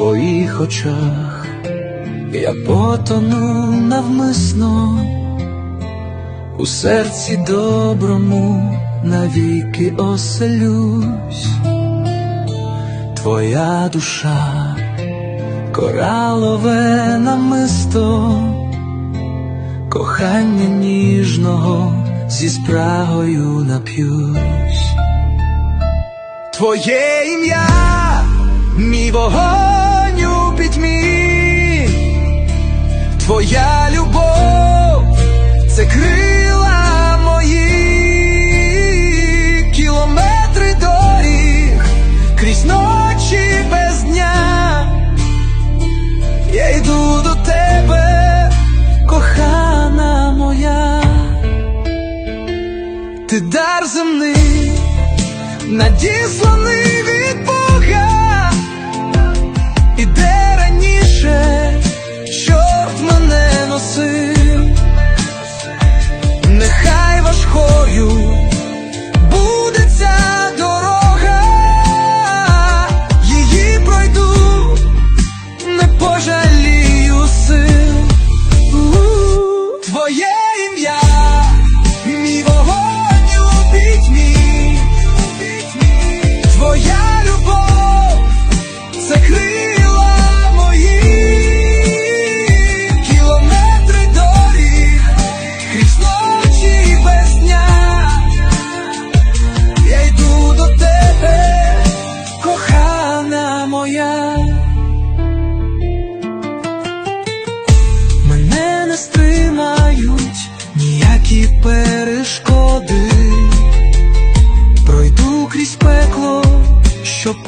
твоїх очах, я потону навмисно у серці доброму навіки оселюсь, твоя душа, коралове намисто, кохання ніжного зі спрагою нап'юсь. Твоє ім'я, мій вогонь. надісланий.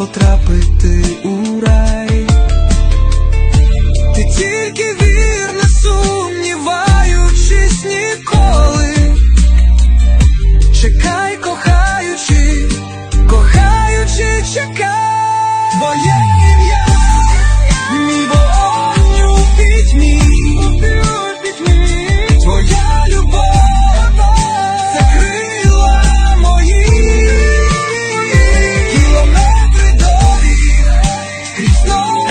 потрапити у. no